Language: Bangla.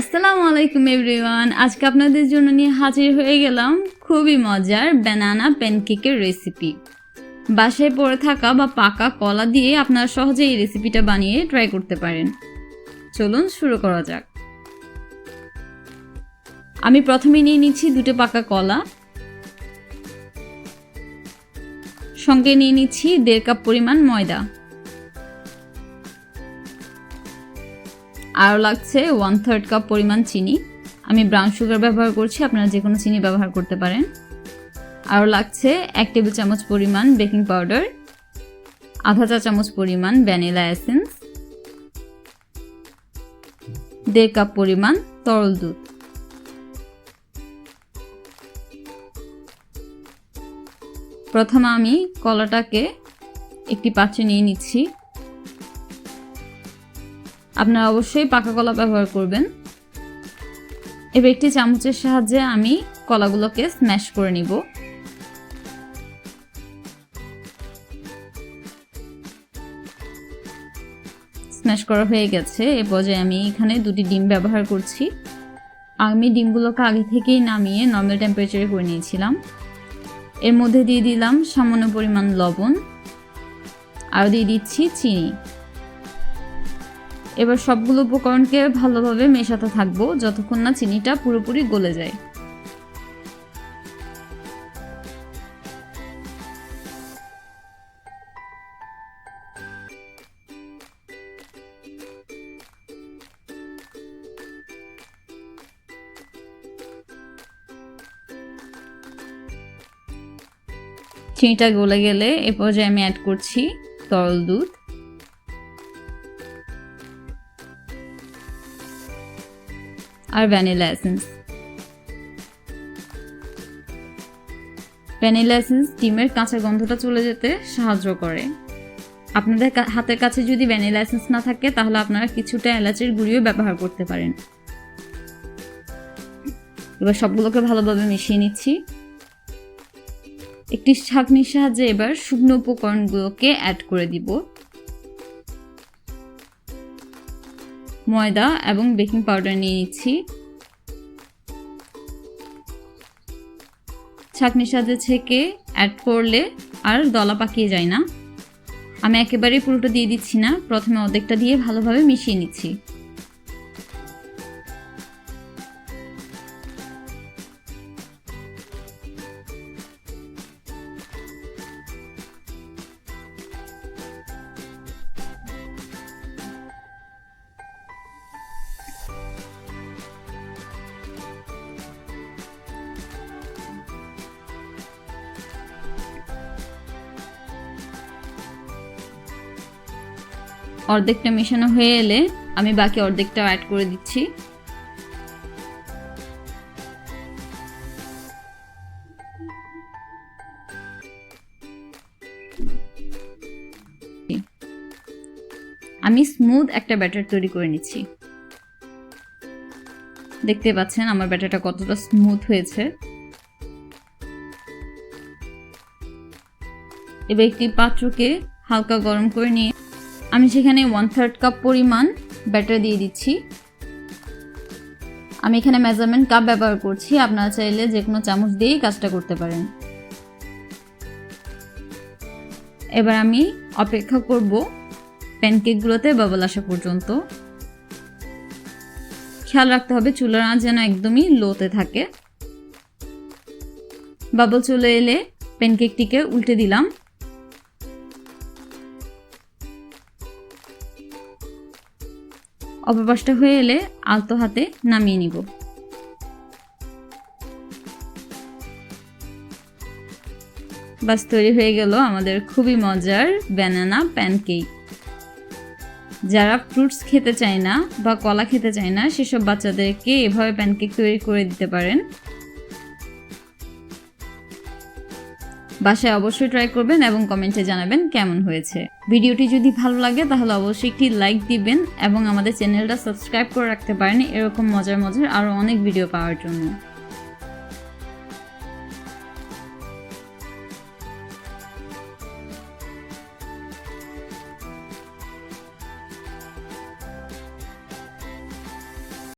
আসসালামু আলাইকুম এভরিওয়ান আজকে আপনাদের জন্য নিয়ে হাজির হয়ে গেলাম খুবই মজার ব্যানানা প্যানকেকের রেসিপি বাসায় পড়ে থাকা বা পাকা কলা দিয়ে আপনারা সহজে এই রেসিপিটা বানিয়ে ট্রাই করতে পারেন। চলুন শুরু করা যাক। আমি প্রথমে নিয়ে নিচ্ছি দুটো পাকা কলা। সঙ্গে নিয়ে নিচ্ছি দেড় কাপ পরিমাণ ময়দা। আরও লাগছে ওয়ান থার্ড কাপ পরিমাণ চিনি। আমি ব্রাউন সুগার ব্যবহার করছি, আপনারা যে কোনো চিনি ব্যবহার করতে পারেন। আরও লাগছে এক টেবিল চামচ পরিমাণ বেকিং পাউডার আধা চা চামচ পরিমাণ ভ্যানিলা এসেন্স দেড় কাপ পরিমাণ তরল দুধ। প্রথমে আমি কলাটাকে একটি পাত্রে নিয়ে নিচ্ছি। আপনারা অবশ্যই পাকা কলা ব্যবহার করবেন। এবার একটি চামচের সাহায্যে আমি কলাগুলোকে স্ম্যাশ করে নিব। স্ম্যাশ করা হয়ে গেছে। এ পর্যায়ে আমি এখানে দুটি ডিম ব্যবহার করছি। আমি ডিমগুলোকে আগে থেকেই নামিয়ে নর্মাল টেম্পারেচারে করে নিয়েছিলাম। এর মধ্যে দিয়ে দিলাম সামান্য পরিমাণ লবণ। আর দিয়ে দিচ্ছি চিনি। এবার সবগুলো উপকরণকে ভালোভাবে মেশাতে থাকব, যতক্ষণ না চিনিটা পুরোপুরি গলে যায়। চিনিটা গলে গেলে এ পর্যায়ে আমি অ্যাড করছি তরল দুধ। আর ভ্যানিলা এসেন্স। ভ্যানিলা এসেন্স ডিমের কাঁচা গন্ধটা চলে যেতে সাহায্য করে। আপনাদের হাতের কাছে যদি ভ্যানিলা এসেন্স না থাকে, তাহলে আপনারা কিছুটা এলাচের গুঁড়িও ব্যবহার করতে পারেন। এবার সবগুলোকে ভালোভাবে মিশিয়ে নিচ্ছি। একটি ছাঁকনির সাহায্যে এবার শুকনো উপকরণগুলোকে অ্যাড করে দিব। ময়দা এবং বেকিং পাউডার নিয়ে নিচ্ছি। ছাঁকনির সাথে ছেঁকে অ্যাড করলে আর দলা পাকিয়ে যায় না। আমি একেবারেই পুরোটা দিয়ে দিচ্ছি না, প্রথমে অর্ধেকটা দিয়ে ভালোভাবে মিশিয়ে নিচ্ছি। অর্ধেকটা মেশানো হয়ে এলে আমি বাকি অর্ধেকটা অ্যাড করে দিচ্ছি। আমি স্মুথ একটা ব্যাটার তৈরি করে নিচ্ছি। দেখতে পাচ্ছেন আমার ব্যাটারটা কতটা স্মুথ হয়েছে। এবার একটি পাত্রকে হালকা গরম করে নিয়ে আমি সেখানে ওয়ান থার্ড কাপ পরিমাণ ব্যাটার দিয়ে দিচ্ছি। আমি এখানে মেজারমেন্ট কাপ ব্যবহার করছি, আপনারা চাইলে যে কোনো চামচ দিয়েই কাজটা করতে পারেন। এবার আমি অপেক্ষা করব প্যানকেকগুলোতে বাবল আসা পর্যন্ত। খেয়াল রাখতে হবে, চুলার আঁচ যেন একদমই লোতে থাকে। বাবল চলে এলে প্যানকেকটিকে উল্টে দিলাম। অপপাশটা হয়ে এলে আলতো হাতে নামিয়ে নিব। বাস, তৈরি হয়ে গেল আমাদের খুবই মজার ব্যানানা প্যানকেক যারা ফ্রুটস খেতে চায় না বা কলা খেতে চায় না, সেসব বাচ্চাদেরকে এভাবে প্যানকেক তৈরি করে দিতে পারেন। বাসায় অবশ্যই ট্রাই করবেন এবং কমেন্টে জানাবেন কেমন হয়েছে। ভিডিওটি যদি ভালো লাগে, তাহলে অবশ্যই একটি লাইক দিবেন এবং আমাদের চ্যানেলটা সাবস্ক্রাইব করে রাখতে পারেন। এরকম মজার মজার আরও অনেক ভিডিও পাওয়ার জন্য।